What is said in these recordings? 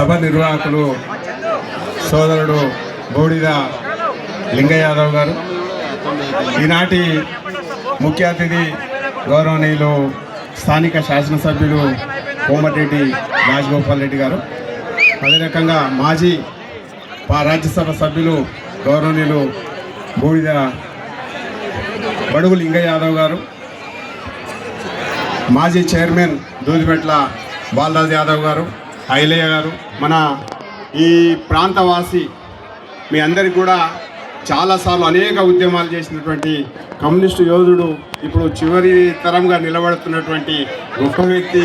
సభ నిర్వాహకులు సోదరుడు బూడిద లింగయ్య యాదవ్ గారు. ఈనాటి ముఖ్య అతిథి గౌరవనీయులు స్థానిక శాసనసభ్యులు కోమటిరెడ్డి రాజగోపాల్ రెడ్డి గారు. అదే రకంగా మాజీ రాజ్యసభ సభ్యులు గౌరవనీయులు బూడిద బడుగు లింగయ్య యాదవ్ గారు. మాజీ చైర్మన్ దూదిమెట్ల బాలరాజ్ యాదవ్ గారు. ఐలయ్య గారు మన ఈ ప్రాంతవాసి మీ అందరికి కూడా చాలాసార్లు అనేక ఉద్యమాలు చేసినటువంటి కమ్యూనిస్టు యోధుడు ఇప్పుడు చివరి తరంగా నిలబడుతున్నటువంటి గొప్ప వ్యక్తి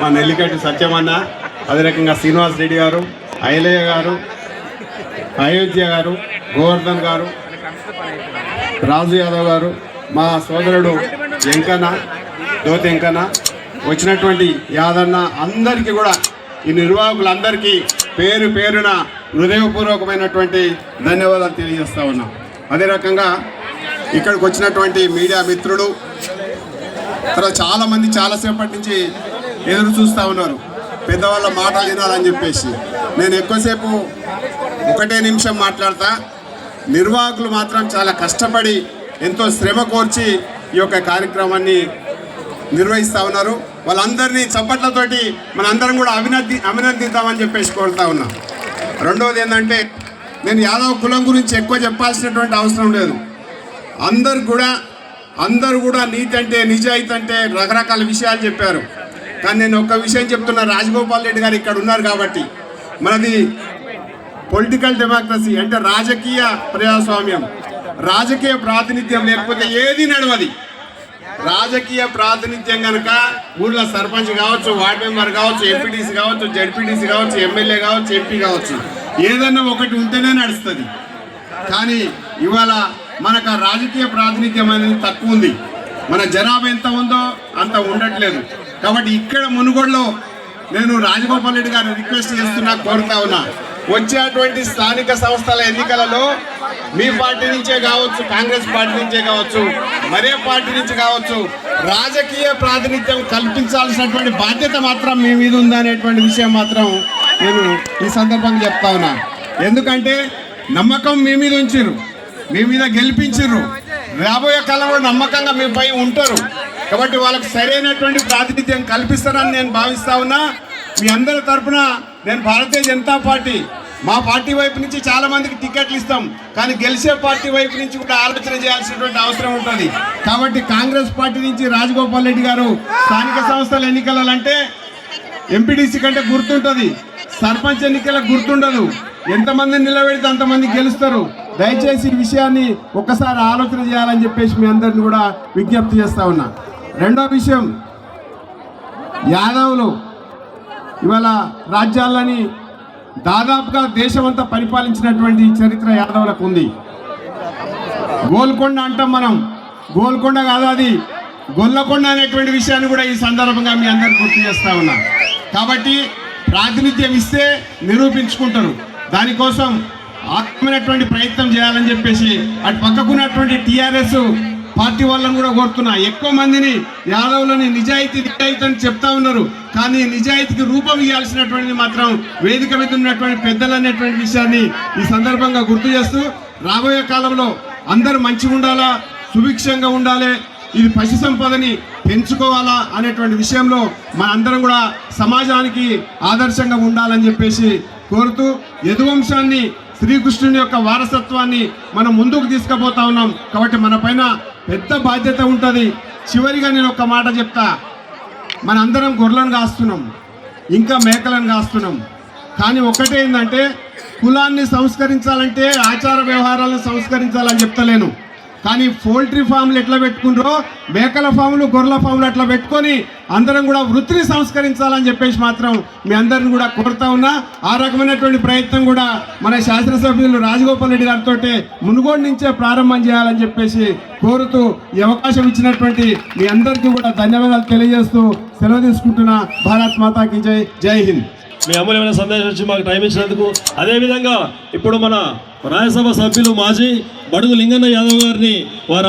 మా నెల్లికట్టి సత్యమన్న అదే రకంగా శ్రీనివాస్ రెడ్డి గారు ఐలయ్య గారు అయోధ్య గారు గోవర్ధన్ గారు రాజు యాదవ్ గారు మా సోదరుడు వెంకన్న దోతెంకన్న వచ్చినటువంటి యాదన్న అందరికీ కూడా ఈ నిర్వాహకులందరికీ పేరు పేరున హృదయపూర్వకమైనటువంటి ధన్యవాదాలు తెలియజేస్తా ఉన్నాం. అదే రకంగా ఇక్కడికి వచ్చినటువంటి మీడియా మిత్రులు తర్వాత చాలామంది చాలాసేపటి నుంచి ఎదురు చూస్తూ ఉన్నారు. పెద్దవాళ్ళ మాట వినాలని చెప్పేసి. నేను ఎక్కువసేపు ఒకటే నిమిషం మాట్లాడతా. నిర్వాహకులు మాత్రం చాలా కష్టపడి ఎంతో శ్రమ కోర్చి ఈ యొక్క కార్యక్రమాన్ని నిర్వహిస్తూ ఉన్నారు. వాళ్ళందరినీ చప్పట్లతోటి మనందరం కూడా అభినంది అభినందిద్దామని చెప్పేసి కోరుతా ఉన్నా. రెండవది ఏంటంటే నేను యాదవ్ కులం గురించి ఎక్కువ చెప్పాల్సినటువంటి అవసరం లేదు. అందరు కూడా అందరు కూడా నీతి అంటే నిజాయితీ అంటే రకరకాల విషయాలు చెప్పారు. కానీ నేను ఒక విషయం చెప్తున్నా రాజగోపాల్ రెడ్డి గారు ఇక్కడ ఉన్నారు కాబట్టి. మనది పొలిటికల్ డెమోక్రసీ అంటే రాజకీయ ప్రజాస్వామ్యం. రాజకీయ ప్రాతినిధ్యం లేకపోతే ఏది నడవది. రాజకీయ ప్రాతినిధ్యం కనుక ఊళ్ళో సర్పంచ్ కావచ్చు వార్డ్ మెంబర్ కావచ్చు ఎంపీటీసీ కావచ్చు జడ్పీటీసీ కావచ్చు ఎమ్మెల్యే కావచ్చు ఎంపీ కావచ్చు ఏదన్నా ఒకటి ఉంటేనే నడుస్తుంది. కానీ ఇవాళ మనకు ఆ రాజకీయ ప్రాతినిధ్యం అనేది తక్కువ ఉంది. మన జనాభా ఎంత ఉందో అంత ఉండట్లేదు. కాబట్టి ఇక్కడ మునుగోడులో నేను రాజగోపాల్ రెడ్డి గారిని రిక్వెస్ట్ చేస్తున్నా కోరుతా ఉన్నా. వచ్చేటువంటి స్థానిక సంస్థల ఎన్నికలలో మీ పార్టీ నుంచే కావచ్చు కాంగ్రెస్ పార్టీ నుంచే కావచ్చు మరే పార్టీ నుంచి కావచ్చు రాజకీయ ప్రాతినిధ్యం కల్పించాల్సినటువంటి బాధ్యత మాత్రం మీ మీద ఉందనేటువంటి విషయం మాత్రం నేను ఈ సందర్భంగా చెప్తా ఉన్నా. ఎందుకంటే నమ్మకం మీ మీద ఉంచిర్రు. మీ మీద గెలిపించిర్రు. రాబోయే కాలంలో నమ్మకంగా మీపై ఉంటారు. కాబట్టి వాళ్ళకి సరైనటువంటి ప్రాతినిధ్యం కల్పిస్తారని నేను భావిస్తా ఉన్నా. మీ అందరి తరఫున నేను భారతీయ జనతా పార్టీ మా పార్టీ వైపు నుంచి చాలా మందికి టికెట్లు ఇస్తాం కానీ గెలిచే పార్టీ వైపు నుంచి కూడా ఆలోచన చేయాల్సినటువంటి అవసరం ఉంటుంది. కాబట్టి కాంగ్రెస్ పార్టీ నుంచి రాజగోపాల్ రెడ్డి గారు స్థానిక సంస్థల ఎన్నికలంటే ఎంపీటీసీ కంటే గుర్తుంటుంది. సర్పంచ్ ఎన్నికల గుర్తుండదు. ఎంతమంది నిలబెడితే అంతమంది గెలుస్తారు. దయచేసి ఈ విషయాన్ని ఒక్కసారి ఆలోచన చేయాలని చెప్పేసి మీ అందరిని కూడా విజ్ఞప్తి చేస్తా ఉన్నా. రెండో విషయం యాదవులు ఇవాళ రాజ్యాలని దాదాపుగా దేశమంతా పరిపాలించినటువంటి చరిత్ర యాదవులకు ఉంది. గోల్కొండ అంటాం మనం. గోల్కొండ కాదు అది. గొల్లకొండ అనేటువంటి విషయాన్ని కూడా ఈ సందర్భంగా మీ అందరు గుర్తు చేస్తా ఉన్నా. కాబట్టి ప్రాతినిధ్యం ఇస్తే నిరూపించుకుంటారు. దానికోసం ఆత్మైనటువంటి ప్రయత్నం చేయాలని చెప్పేసి అటు పక్కకున్నటువంటి టీఆర్ఎస్ పార్టీ వాళ్ళని కూడా కోరుతున్నా. ఎక్కువ మందిని యాదవులని నిజాయితీ నిజాయితీ అని చెప్తా ఉన్నారు. కానీ నిజాయితీకి రూపం ఇవ్వాల్సినటువంటిది మాత్రం వేదిక మీద ఉన్నటువంటి పెద్దలు అనేటువంటి విషయాన్ని ఈ సందర్భంగా గుర్తు చేస్తూ రాబోయే కాలంలో అందరూ మంచిగా ఉండాలా సుభిక్షంగా ఉండాలి ఇది పశు సంపదని పెంచుకోవాలా అనేటువంటి విషయంలో మన అందరం కూడా సమాజానికి ఆదర్శంగా ఉండాలని చెప్పేసి కోరుతూ యదువంశాన్ని శ్రీకృష్ణుని యొక్క వారసత్వాన్ని మనం ముందుకు తీసుకుపోతా ఉన్నాం. కాబట్టి మన పైన పెద్ద బాధ్యత ఉంటుంది. చివరిగా నేను ఒక మాట చెప్తా. మనందరం గొర్రెలను కాస్తున్నాం. ఇంకా మేకలను కాస్తున్నాం. కానీ ఒకటే ఏంటంటే కులాన్ని సంస్కరించాలంటే ఆచార వ్యవహారాలను సంస్కరించాలని చెప్తలేను. కానీ పౌల్ట్రీ ఫామ్లు ఎట్లా పెట్టుకుంటారో మేకల ఫామ్లు గొర్రెల ఫామ్లు అట్లా పెట్టుకొని అందరం కూడా వృత్తిని సంస్కరించాలని చెప్పేసి మాత్రం మీ అందరిని కూడా కోరుతా ఉన్నా. ఆ రకమైనటువంటి ప్రయత్నం కూడా మన శాసనసభ్యులు రాజగోపాల్ రెడ్డి గారితో మునుగోడు నుంచే ప్రారంభం చేయాలని చెప్పేసి కోరుతూ ఈ అవకాశం ఇచ్చినటువంటి మీ అందరికీ కూడా ధన్యవాదాలు తెలియజేస్తూ సెలవు తీసుకుంటున్న. భారత్ మాతాకి జై జై హింద్. మీ అమూల్యమైన సందేశం ఇచ్చి మాకు టైం ఇచ్చినందుకు. అదేవిధంగా ఇప్పుడు మన రాజ్యసభ సభ్యులు మాజీ బడుగు లింగన్న యాదవ్ గారిని వారు